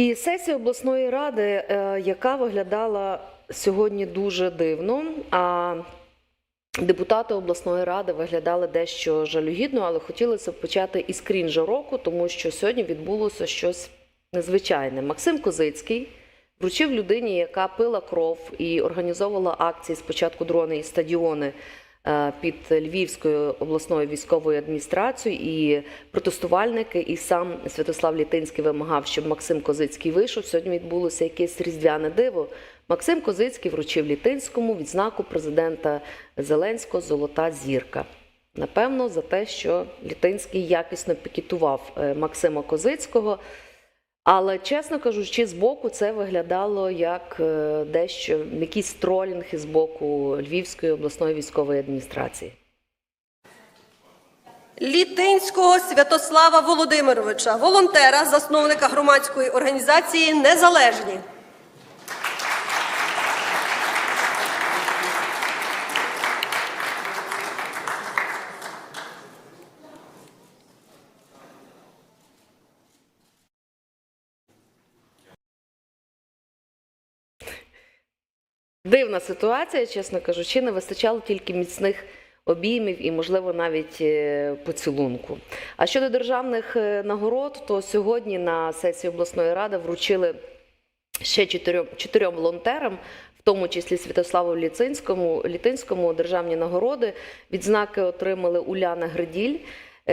І сесія обласної ради, е, яка виглядала сьогодні дуже дивно. А депутати обласної ради виглядали дещо жалюгідно, але хотілося б почати із крінжа року, тому що сьогодні відбулося щось незвичайне. Максим Козицький вручив людині, яка пила кров і організовувала акції спочатку дрони і стадіони під Львівською обласною військовою адміністрацією, і протестувальники, і сам Святослав Літинський вимагав, щоб Максим Козицький вийшов. Сьогодні відбулося якесь різдвяне диво. Максим Козицький вручив Літинському відзнаку президента Зеленського Золота зірка. Напевно, за те, що Літинський якісно пікетував е, Максима Козицького. Але, чесно кажучи, з боку це виглядало як е, дещо якийсь тролінг із боку Львівської обласної військової адміністрації. Літинського Святослава Володимировича, волонтера, засновника громадської організації Незалежні. Дивна ситуація, чесно кажучи, не вистачало тільки міцних обіймів і, можливо, навіть е, поцілунку. А щодо державних е, нагород, то сьогодні на сесії обласної ради вручили ще чотирьом, чотирьом волонтерам, в тому числі Святославу Ліцинському, Літинському, державні нагороди. Відзнаки отримали Уляна Гриділь,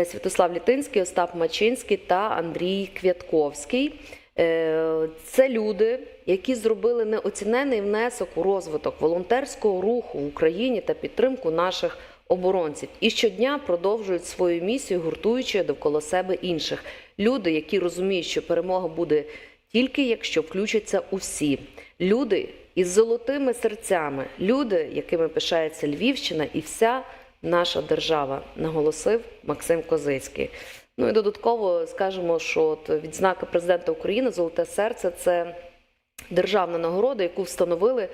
Святослав Літинський, Остап Мачинський та Андрій Квятковський. Е, Це люди, які зробили неоцінений внесок у розвиток волонтерського руху в Україні та підтримку наших оборонців. І щодня продовжують свою місію, гуртуючи довкола себе інших. Люди, які розуміють, що перемога буде тільки якщо включаться усі. Люди із золотими серцями, люди, якими пишається Львівщина і вся наша держава, наголосив Максим Козицький. Ну і додатково скажемо, що от відзнака президента України Золоте серце це державна нагорода, яку встановили,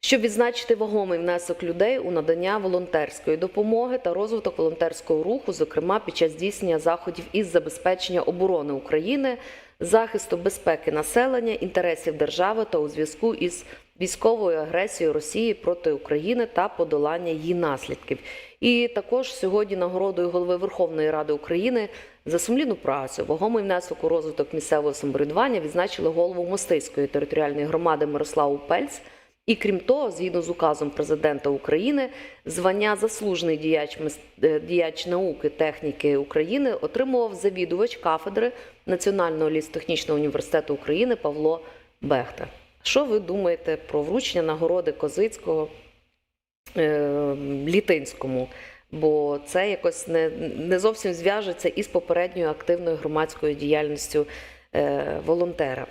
щоб відзначити вагомий внесок людей у надання волонтерської допомоги та розвиток волонтерського руху, зокрема під час здійснення заходів із забезпечення оборони України, захисту безпеки населення, інтересів держави та у зв'язку із військовою агресією Росії проти України та подолання її наслідків. І також сьогодні нагородою голови Верховної Ради України за сумлінну працю, вагомий внесок у розвиток місцевого самоврядування відзначили голову Мостиської територіальної громади Мирославу Пельц. І крім того, згідно з указом президента України, звання заслужений діяч е, діяч науки техніки України отримував завідувач кафедри Національного лісотехнічного університету України Павло Бехта. Що ви думаєте про вручення нагороди Козицького е, Літинському? Бо це якось не, не зовсім зв'яжеться із попередньою активною громадською діяльністю е, волонтера.